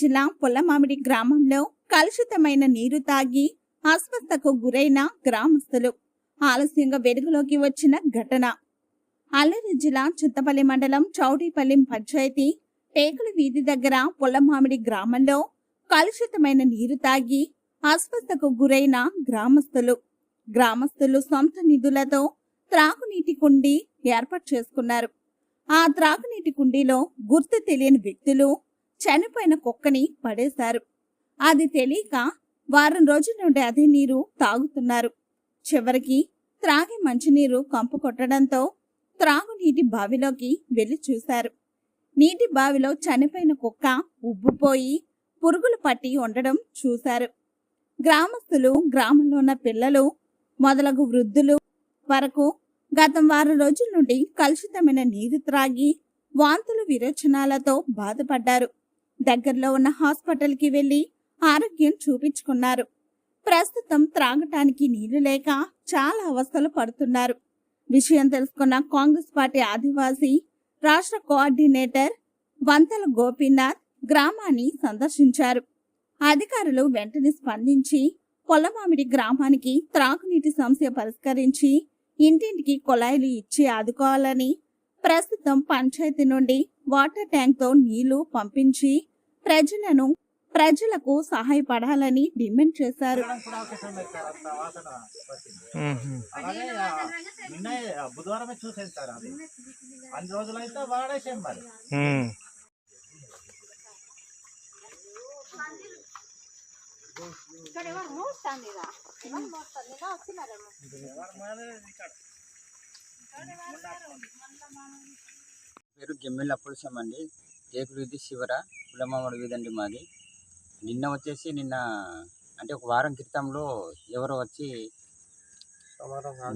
జిల్లా పొలమామిడి గ్రామంలో కలుషితమైన నీరు తాగి అస్వస్థకు గురైన గ్రామస్తులు. ఆలస్యంగా వెలుగులోకి వచ్చిన ఘటన. అల్లూరి జిల్లా చిత్తపల్లి మండలం చౌడీపల్లి పంచాయతీ టేకుల వీధి దగ్గర పొలమామిడి గ్రామంలో కలుషితమైన నీరు తాగి అస్వస్థకు గురైన గ్రామస్తులు. గ్రామస్తులు సొంత నిధులతో త్రాగునీటి కుండీ ఏర్పాటు చేసుకున్నారు. ఆ త్రాగునీటి కుండీలో గుర్తు తెలియని వ్యక్తులు చనిపోయిన కుక్కని పడేశారు. అది తెలియక వారం రోజుల నుండి అదే నీరు తాగుతున్నారు. చివరికి త్రాగి మంచినీరు కంపు కొట్టడంతో త్రాగునీటి బావిలోకి వెళ్ళి చూశారు. నీటి బావిలో చనిపోయిన కుక్క ఉబ్బుపోయి పురుగులు పట్టి ఉండడం చూశారు. గ్రామస్తులు గ్రామంలో ఉన్న పిల్లలు మొదలగు వృద్ధులు వరకు గత వారం రోజుల నుండి కలుషితమైన నీరు త్రాగి వాంతులు విరోచనాలతో బాధపడ్డారు. దగ్గరలో ఉన్న హాస్పిటల్కి వెళ్ళి ఆరోగ్యం చూపించుకున్నారు. ప్రస్తుతం త్రాగటానికి నీళ్ళు లేక చాలా అవస్థలు పడుతున్నారు. విషయం తెలుసుకున్న కాంగ్రెస్ పార్టీ ఆదివాసీ రాష్ట్ర కోఆర్డినేటర్ వంతల గోపీనాథ్ గ్రామాన్ని సందర్శించారు. అధికారులు వెంటనే స్పందించి పొలమామిడి గ్రామానికి త్రాగునీటి సమస్య పరిష్కరించి ఇంటింటికి కుళాయిలు ఇచ్చి ఆదుకోవాలని ప్రస్తుతం పంచాయతీ నుండి వాటర్ ట్యాంక్తో నీళ్ళు పంపించి ప్రజలను ప్రజలకు సహాయపడాలని డిమాండ్ చేశారు. బుధవారమే సార్ అది. అన్ని వాడేసాం మరి. ఇక్కడ ఎవరు ఎవరు పేరు గెమ్మెళ్ళ అప్పుడుసం టేకులు వీధి శివర పుల్లమామడి వీధి అండి మాది. నిన్న వచ్చేసి నిన్న అంటే ఒక వారం క్రితంలో ఎవరో వచ్చి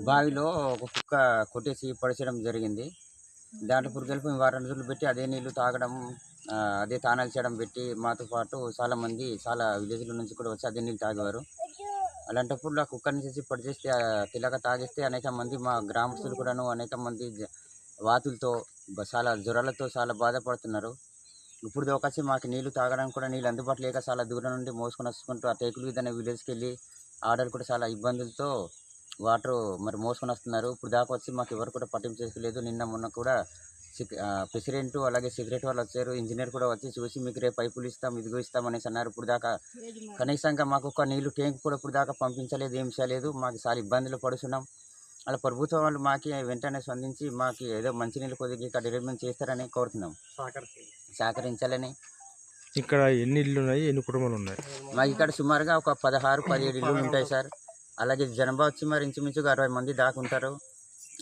బావిలో ఒక కుక్క కొట్టేసి పడిచడం జరిగింది. దాంట్లో పురుగెళ్ళిపోయి వారం రోజులు పెట్టి అదే నీళ్ళు తాగడం అదే తానాలు చేయడం పెట్టి మాతో పాటు చాలా మంది చాలా విలేజ్ల నుంచి కూడా వచ్చి అదే నీళ్ళు తాగేవారు. అలాంటప్పుడు ఆ కుక్కని చేసి పడి చేస్తే తెల్లగా తాగేస్తే అనేక మంది మా గ్రామస్తులు కూడాను అనేక మంది వాతులతో చాలా జ్వరాలతో చాలా బాధపడుతున్నారు. ఇప్పుడు దోకొచ్చి మాకు నీళ్ళు తాగడానికి కూడా నీళ్ళు అందుబాటులో లేక చాలా దూరం నుండి మోసుకొని వస్తుంటూ ఆ టేకులు వీధి విలేజ్కి వెళ్ళి ఆర్డర్ కూడా చాలా ఇబ్బందులతో వాటర్ మరి మోసుకొని వస్తున్నారు. ఇప్పుడు దాకా వచ్చి మాకు ఎవరు కూడా పట్టింపు చేసుకోలేదు నిన్న మొన్న కూడా సిక్- ప్రెసిడెంట్ అలాగే సెక్రటరీ వాళ్ళు వచ్చారు. ఇంజనీర్ కూడా వచ్చి చూసి మీకు రేపు పైపులు ఇస్తాం ఇదిగో ఇస్తాం అనేసి అన్నారు. ఇప్పుడు దాకా కనీసంగా మాకు ఒక నీళ్ళు ట్యాంక్ కూడా ఇప్పుడు దాకా పంపించలేదు ఏం చేయలేదు. మాకు చాలా ఇబ్బందులు పడుతున్నాం. అలా ప్రభుత్వం వాళ్ళు మాకి వెంటనే స్పందించి మాకు ఏదో మంచినీళ్ళు కొద్దిగా ఇక్కడ డెవలప్మెంట్ చేస్తారని కోరుతున్నాం. సహకరించాలని. ఇక్కడ ఎన్ని ఇల్లు ఉన్నాయి ఎన్ని కుటుంబాలు ఉన్నాయి? మాకు ఇక్కడ సుమారుగా ఒక పదహారు పదిహేడు ఇల్లు ఉంటాయి సార్. అలాగే జనాభా వచ్చి మరి ఇంచుమించుగా అరవై మంది దాకా ఉంటారు.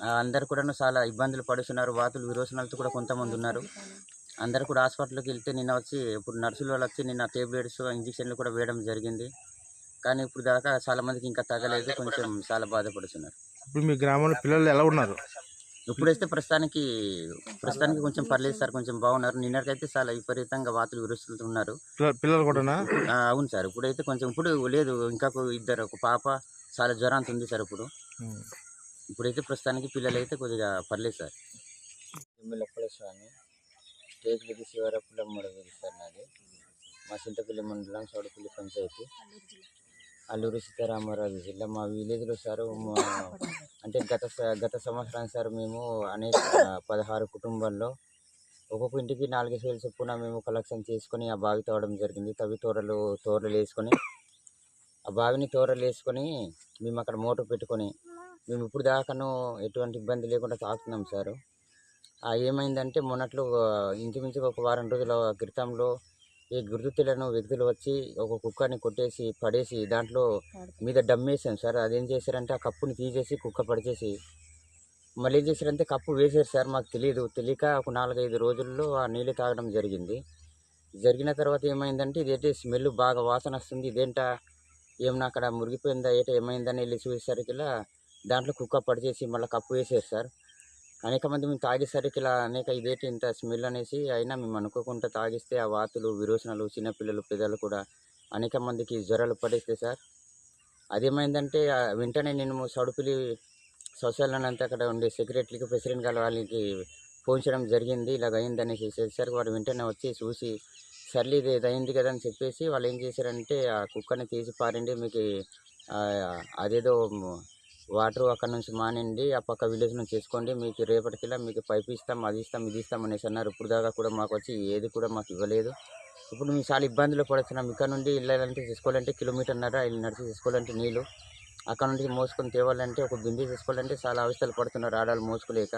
ఆ, అందరు కూడా చాలా ఇబ్బందులు పడుతున్నారు. వాతులు విరోచనాలతో కూడా కొంతమంది ఉన్నారు. అందరు కూడా హాస్పిటల్కి వెళ్తే నిన్న వచ్చి ఇప్పుడు నర్సులు వాళ్ళు వచ్చి నిన్న టేబ్లెట్స్ ఇంజక్షన్లు కూడా వేయడం జరిగింది. కానీ ఇప్పుడు దాకా చాలా మందికి ఇంకా తగ్గలేదు. కొంచెం చాలా బాధపడుతున్నారు. ఇప్పుడు మీ గ్రామంలో పిల్లలు ఎలా ఉన్నారు? ఇప్పుడైతే ప్రస్తుతానికి ప్రస్తుతానికి కొంచెం పర్లేదు సార్ కొంచెం బాగున్నారు. నిన్నటికైతే చాలా విపరీతంగా వాతులు విరుస్తున్నారు. పిల్ల- పిల్లలు కూడానా? ఆ, అవును సార్. ఇప్పుడైతే కొంచెం ఇప్పుడు లేదు ఇంకా ఇద్దరు ఒక పాప చాలా జ్వరాంత ఉంది సార్ ఇప్పుడు. ఇప్పుడైతే ప్రస్తుతానికి పిల్లలు అయితే కొద్దిగా పర్లేదు సార్. ఎమ్మెల్యే స్వామి టేకులకి శివరపులం మూడవది సార్ నాది. మా చింతపల్లి మండలం చౌడపల్లి పంచాయతీ. అల్లూరు సీతారామరాజు జిల్లా మా విలేజ్లో సార్ మా అంటే గత గత సంవత్సరం సార్ మేము అనేక పదహారు కుటుంబాల్లో ఒక్కొక్క ఇంటికి నాలుగు వేలు చొప్పున మేము కలెక్షన్ చేసుకొని ఆ బావి తవ్వడం జరిగింది. తవి తోరలు తోరలు వేసుకొని ఆ బావిని తోరలు వేసుకొని మేము అక్కడ మోటార్ పెట్టుకొని మేము ఇప్పుడు దాకాను ఎటువంటి ఇబ్బంది లేకుండా తాగుతున్నాం సారు. ఏమైందంటే మొన్నట్లు ఆ, ఇంచుమించుగా ఒక వారం రోజుల క్రితంలో ఈ గుర్తు తెలియని వ్యక్తులు వచ్చి ఒక కుక్కని కొట్టేసి పడేసి దాంట్లో మీద డమ్మేసాం సార్. అదేం చేశారంటే ఆ కప్పుని తీసేసి కుక్క పడిచేసి మళ్ళీ ఏం చేశారంటే కప్పు వేసారు సార్. మాకు తెలియదు తెలియక ఒక నాలుగైదు రోజుల్లో ఆ నీళ్ళు తాగడం జరిగింది. జరిగిన తర్వాత ఏమైందంటే ఇదేంటి స్మెల్ బాగా వాసన వస్తుంది. ఇదేంటా? ఏమన్నా అక్కడ మురిగిపోయిందా? ఏట ఏమైందని వెళ్ళి చూసేసరికి దాంట్లో కుక్క పడిచేసి మళ్ళీ కప్పు వేసారు సార్. అనేక మంది మేము తాగేసరికి ఇలా అనేక ఇదేంటి ఇంత స్మెల్ అనేసి అయినా మేము అనుకోకుండా తాగిస్తే ఆ వాతులు విరోచనాలు చిన్నపిల్లలు పెద్దలు కూడా అనేక మందికి జ్వరాలు పడేస్తే సార్. అదేమైందంటే వెంటనే నేను సడుపులి సోషల్ అంతా అక్కడ ఉండే సెక్రటరీకి ప్రెసిడెంట్ గారు వాళ్ళకి ఫోన్ చేయడం జరిగింది. ఇలాగ అయిందని చేసేసరికి వారు వెంటనే వచ్చి చూసి సర్లే ఇది అయింది కదా అని చెప్పేసి వాళ్ళు ఏం చేశారంటే ఆ కుక్కని తీసి పారండి మీకు అదేదో వాటర్ అక్కడ నుంచి మానండి ఆ పక్క విలేజ్ నుంచి చేసుకోండి మీకు రేపటికిలా మీకు పైప్ ఇస్తాం అది ఇస్తాం ఇది ఇస్తాం అనేసి అన్నారు. ఇప్పుడు దాకా కూడా మాకు వచ్చి ఏది కూడా మాకు ఇవ్వలేదు. ఇప్పుడు మేము చాలా ఇబ్బందులు పడుతున్నాం. ఇక్కడ నుండి వెళ్ళాలంటే తీసుకోవాలంటే కిలోమీటర్న్నర వెళ్ళి నడిచి తీసుకోవాలంటే నీళ్ళు. అక్కడ నుండి మోసుకొని తేవాలంటే ఒక బిందె తీసుకోవాలంటే చాలా అవస్థలు పడుతున్నారు ఆడాలు మోసుకోలేక.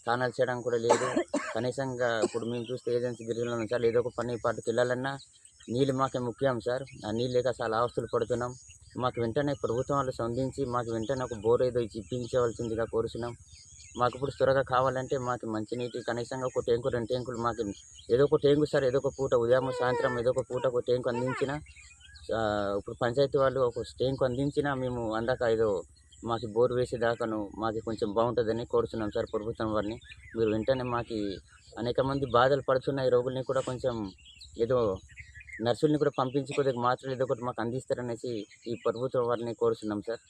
స్నానాలు చేయడం కూడా లేదు. కనీసంగా ఇప్పుడు మేము చూస్తే ఏజెన్సీ గిరిజనులు సార్. ఏదో ఒక పని పాటకి వెళ్ళాలన్నా నీళ్ళు మాకే ముఖ్యం సార్. ఆ నీళ్ళు లేక చాలా అవస్థలు పడుతున్నాం. మాకు వెంటనే ప్రభుత్వం వాళ్ళు స్పందించి మాకు వెంటనే ఒక బోర్ ఏదో ఇప్పించవలసిందిగా కోరుతున్నాం మాకు ఇప్పుడు త్వరగా కావాలంటే మాకు మంచినీటి కనీసంగా ఒక ట్యాంకు రెండు ట్యాంకులు మాకు ఏదో ఒక ట్యాంకు సార్ ఏదో ఒక పూట ఉదయం సాయంత్రం ఏదో ఒక పూట ఒక ట్యాంకు అందించిన ఇప్పుడు పంచాయతీ వాళ్ళు ఒక ట్యాంకు అందించినా మేము అందాక ఏదో మాకు బోర్ వేసేదాకాను మాకు కొంచెం బాగుంటుందని కోరుతున్నాం సార్ ప్రభుత్వం వారిని. మీరు వెంటనే మాకు అనేక మంది బాధలు పడుతున్న ఈ రోగుల్ని కూడా కొంచెం ఏదో నర్సుల్ని కూడా పంపించి కొద్దిగా మాత్రలు ఏదో ఒకటి మాకు అందిస్తారనేసి ఈ ప్రభుత్వం వారిని కోరుతున్నాం సార్.